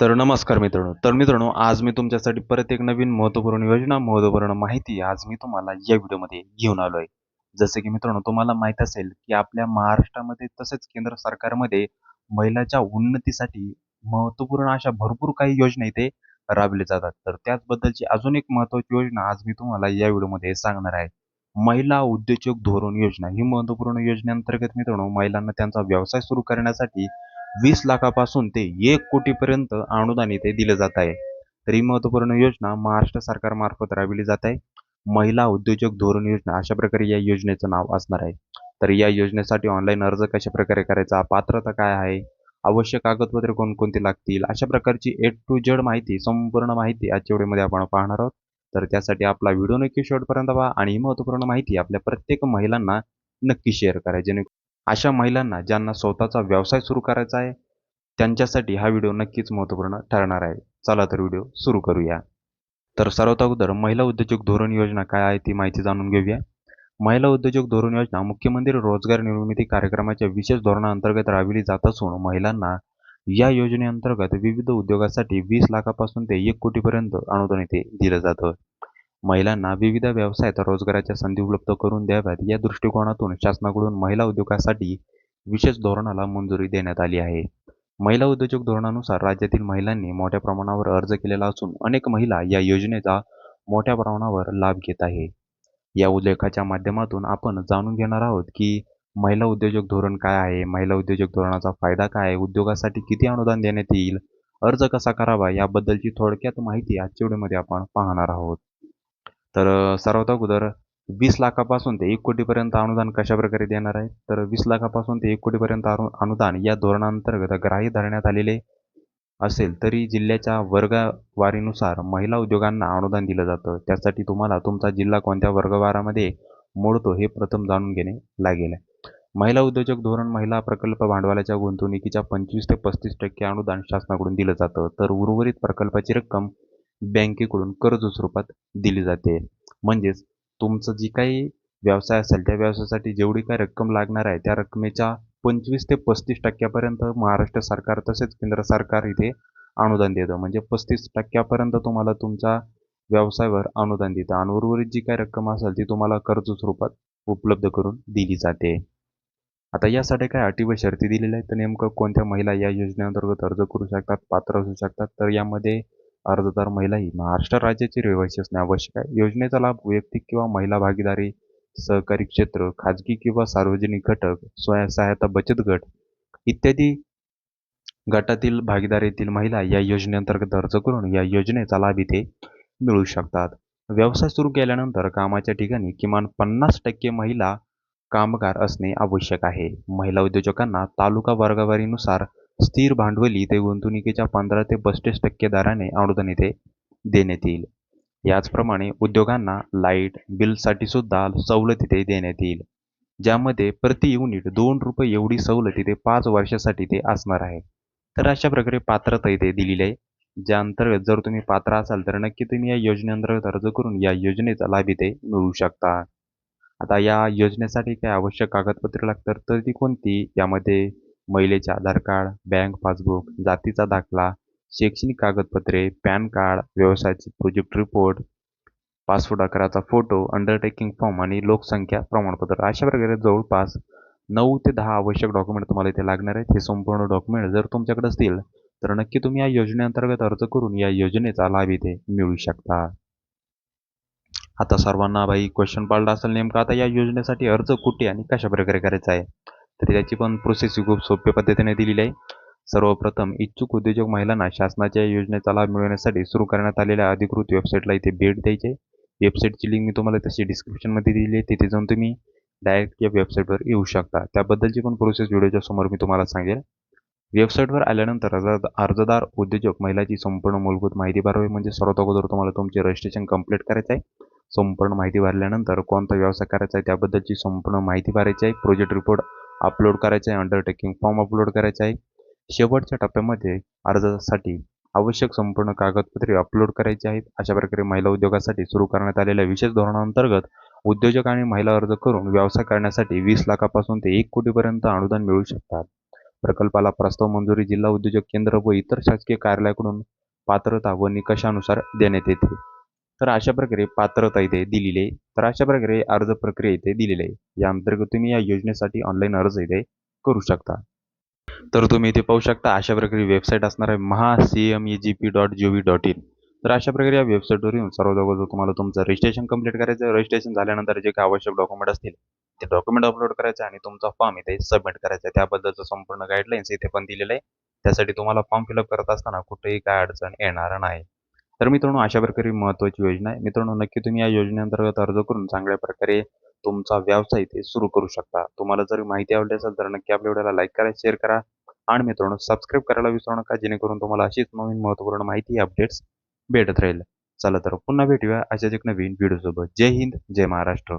तर नमस्कार मित्रांनो. तर मित्रांनो आज मी तुमच्यासाठी परत एक नवीन महत्त्वपूर्ण योजना महत्त्वपूर्ण माहिती आज मी तुम्हाला या व्हिडिओमध्ये घेऊन आलो आहे जसे की मित्रांनो तुम्हाला माहीत असेल की आपल्या महाराष्ट्रामध्ये तसेच केंद्र सरकारमध्ये महिलाच्या उन्नतीसाठी महत्त्वपूर्ण अशा भरपूर काही योजना इथे राबवल्या जातात. तर त्याचबद्दलची अजून एक महत्त्वाची योजना आज मी तुम्हाला या व्हिडिओमध्ये सांगणार आहे. महिला उद्योजक धोरण योजना. ही महत्त्वपूर्ण योजनेअंतर्गत मित्रांनो महिलांना त्यांचा व्यवसाय सुरू करण्यासाठी वीस लाखापासून ते एक कोटीपर्यंत अनुदान इथे दिलं जात आहे. तर ही महत्त्वपूर्ण योजना महाराष्ट्र सरकारमार्फत राबविली जात आहे. महिला उद्योजक धोरण योजना अशा प्रकारे या योजनेचं नाव असणार आहे. तर या योजनेसाठी ऑनलाईन अर्ज कशा प्रकारे करायचा पात्रता काय आहे आवश्यक कागदपत्रे कोणकोणती लागतील अशा प्रकारची ए टू जेड माहिती संपूर्ण माहिती आजच्या व्हिडिओमध्ये आपण पाहणार आहोत. तर त्यासाठी आपला व्हिडिओ नक्की शेवटपर्यंत पहा आणि ही महत्त्वपूर्ण माहिती आपल्या प्रत्येक महिलांना नक्की शेअर करा जेणेकरून अशा महिलांना ज्यांना स्वतःचा व्यवसाय सुरू करायचा आहे त्यांच्यासाठी हा व्हिडिओ नक्कीच महत्त्वपूर्ण ठरणार आहे. चला तर व्हिडिओ सुरू करूया. तर सर्वात अगोदर महिला उद्योजक धोरण योजना काय आहे ती माहिती जाणून घेऊया. महिला उद्योजक धोरण योजना मुख्यमंत्री रोजगार निर्मिती कार्यक्रमाच्या विशेष धोरणाअंतर्गत राबविली जात असून महिलांना या योजनेअंतर्गत विविध उद्योगासाठी वीस लाखापासून ते एक कोटीपर्यंत अनुदान येथे दिलं जातं. महिलांना विविध व्यवसायात रोजगाराच्या संधी उपलब्ध करून द्याव्यात. या दृष्टिकोनातून शासनाकडून महिला उद्योगासाठी विशेष धोरणाला मंजुरी देण्यात आली आहे. महिला उद्योजक धोरणानुसार राज्यातील महिलांनी मोठ्या प्रमाणावर अर्ज केलेला असून अनेक महिला या योजनेचा मोठ्या प्रमाणावर लाभ घेत आहे. या उल्लेखाच्या माध्यमातून आपण जाणून घेणार आहोत की महिला उद्योजक धोरण काय आहे महिला उद्योजक धोरणाचा फायदा काय आहे उद्योगासाठी किती अनुदान देण्यात येईल अर्ज कसा करावा याबद्दलची थोडक्यात माहिती आजच्या व्हिडिओमध्ये आपण पाहणार आहोत. तर सर्वात अगोदर वीस लाखापासून ते एक कोटीपर्यंत अनुदान कशा प्रकारे देणार आहे? तर वीस लाखापासून ते एक कोटीपर्यंत अनु अनुदान या धोरणांतर्गत ग्राह्य धरण्यात आलेले असेल तरी जिल्ह्याच्या वर्गवारीनुसार महिला उद्योगांना अनुदान दिलं जातं. त्यासाठी तुम्हाला तुमचा जिल्हा कोणत्या वर्गवारामध्ये मोडतो हे प्रथम जाणून घेणे लागेल. महिला उद्योजक धोरण महिला प्रकल्प भांडवलाच्या गुंतवणुकीच्या पंचवीस ते पस्तीस टक्के अनुदान शासनाकडून दिलं जातं. तर उर्वरित प्रकल्पाची रक्कम बँकेकडून कर्ज स्वरूपात दिली जाते. म्हणजेच तुमचं जी काही व्यवसाय असेल त्या व्यवसायासाठी जेवढी काही रक्कम लागणार आहे त्या रकमेच्या पंचवीस ते पस्तीस टक्क्यापर्यंत महाराष्ट्र सरकार तसेच केंद्र सरकार इथे अनुदान देतं. म्हणजे पस्तीस टक्क्यापर्यंत तुम्हाला तुमच्या व्यवसायावर अनुदान देतं. आणि उर्वरित जी काही रक्कम असेल ती तुम्हाला कर्ज स्वरूपात उपलब्ध करून दिली जाते. आता यासाठी काय अटी व शर्ती दिलेल्या आहेत. तर नेमकं कोणत्या महिला या योजनेअंतर्गत अर्ज करू शकतात पात्र असू शकतात? तर यामध्ये अर्जदार महिला ही महाराष्ट्र राज्याची रहिवासी असणे आवश्यक आहे. योजनेचा लाभ वैयक्तिक किंवा महिला भागीदारी सहकारी क्षेत्र खाजगी किंवा सार्वजनिक घटक स्वयंसहायता बचत गट इत्यादी गटातील भागीदारीतील महिला या योजनेअंतर्गत अर्ज करून या योजनेचा लाभ इथे मिळू शकतात. व्यवसाय सुरू केल्यानंतर कामाच्या ठिकाणी किमान पन्नास टक्के महिला कामगार असणे आवश्यक आहे. महिला उद्योजकांना तालुका वर्गवारीनुसार स्थिर भांडवली ते गुंतवणुकीच्या पंधरा ते पस्तीस टक्के दराने अनुदान इथे देण्यात येईल. याचप्रमाणे उद्योगांना लाइट बिलसाठी सुद्धा सवलत इथे देण्यात येईल. ज्यामध्ये प्रति युनिट दोन रुपये एवढी सवलत इथे पाच वर्षासाठी ते असणार आहे. तर अशा प्रकारे पात्रता इथे दिलेली आहे. ज्या अंतर्गत जर तुम्ही पात्र असाल तर नक्की तुम्ही या योजनेअंतर्गत अर्ज करून या योजनेचा लाभ इथे मिळू शकता. आता या योजनेसाठी काय आवश्यक कागदपत्रे लागतात तर ती कोणती? यामध्ये महिलेचे आधार कार्ड बँक पासबुक जातीचा दाखला शैक्षणिक कागदपत्रे पॅन कार्ड व्यवसायाचे प्रोजेक्ट रिपोर्ट पासपोर्ट आकाराचा फोटो अंडरटेकिंग फॉर्म आणि लोकसंख्या प्रमाणपत्र. अशा प्रकारे जवळपास नऊ ते दहा आवश्यक डॉक्युमेंट तुम्हाला इथे लागणार आहेत. हे संपूर्ण डॉक्युमेंट जर तुमच्याकडे असतील तर नक्की तुम्ही या योजनेअंतर्गत अर्ज करून या योजनेचा लाभ इथे मिळू शकता. आता सर्वांना भाई क्वेश्चन पाळला असेल नेमका. आता या योजनेसाठी अर्ज कुठे आणि कशा प्रकारे करायचा आहे? तर त्याची पण प्रोसेस ही खूप सोप्या पद्धतीने दिलेली आहे. सर्वप्रथम इच्छुक उद्योजक महिलांना शासनाच्या योजनेचा लाभ मिळवण्यासाठी सुरू करण्यात आलेल्या अधिकृत वेबसाईटला इथे भेट द्यायची आहे. वेबसाईटची लिंक मी तुम्हाला तशी डिस्क्रिप्शनमध्ये दिली आहे. तिथे जाऊन तुम्ही डायरेक्ट या वेबसाईटवर येऊ शकता. त्याबद्दलची पण प्रोसेस व्हिडिओच्या समोर मी तुम्हाला सांगेल. वेबसाईटवर आल्यानंतर अर्जदार उद्योजक महिलाची संपूर्ण मूलभूत माहिती भरावी. म्हणजे सर्वात अगोदर तुम्हाला तुमचे रजिस्ट्रेशन कंप्लीट करायचं आहे. संपूर्ण माहिती भरल्यानंतर कोणता व्यवसाय करायचा आहे त्याबद्दलची संपूर्ण माहिती भरायची आहे. प्रोजेक्ट रिपोर्ट अपलोड करायचं आहे अंडरटेकिंग फॉर्म अपलोड करायचा आहे. शेवटच्या टप्प्यामध्ये अर्जासाठी आवश्यक संपूर्ण कागदपत्रे अपलोड करायची आहेत. अशा प्रकारे महिला उद्योगासाठी सुरू करण्यात आलेल्या विशेष धोरणाअंतर्गत उद्योजक आणि महिला अर्ज करून व्यवसाय करण्यासाठी वीस लाखापासून ते एक कोटीपर्यंत अनुदान मिळू शकतात. प्रकल्पाला प्रस्ताव मंजुरी जिल्हा उद्योजक केंद्र व इतर शासकीय कार्यालयाकडून पात्रता व निकषानुसार देण्यात येते. तर अशा प्रकारे पात्रता इथे दिलेली आहे. तर अशा प्रकारे अर्ज प्रक्रिया इथे दिलेली आहे. या अंतर्गत तुम्ही या योजनेसाठी ऑनलाईन अर्ज इथे करू शकता. तर तुम्ही इथे पाहू शकता अशा प्रकारे वेबसाईट असणार आहे Maha C M E G P dot G V dot in तर अशा प्रकारे या वेबसाईटवर येऊन सर्व अगोदर तुम्हाला तुमचं रजिस्ट्रेशन कंप्लीट करायचं रजिस्ट्रेशन झाल्यानंतर जे काही आवश्यक डॉक्युमेंट असतील ते डॉक्युमेंट अपलोड करायचं आणि तुमचा फॉर्म इथे सबमिट करायचा आहे. त्याबद्दलचं संपूर्ण गाईडलाईन्स इथे पण दिलेलं आहे. त्यासाठी तुम्हाला फॉर्म फिलअप करत असताना कुठेही काय अडचण येणार नाही. तर मित्रांनो अशा प्रकारे महत्त्वाची योजना आहे. मित्रांनो नक्की तुम्ही या योजनेअंतर्गत अर्ज करून चांगल्या प्रकारे तुमचा व्यवसाय इथे सुरू करू शकता. तुम्हाला जर माहिती आवडली असेल तर नक्की आपल्या व्हिडिओला लाईक करा शेअर करा आणि मित्रांनो सबस्क्राईब करायला विसरू नका जेणेकरून तुम्हाला अशीच नवीन महत्त्वपूर्ण माहिती अपडेट्स भेटत राहील. चला तर पुन्हा भेटूया अशाच एक नवीन व्हिडिओसोबत. जय हिंद जय महाराष्ट्र.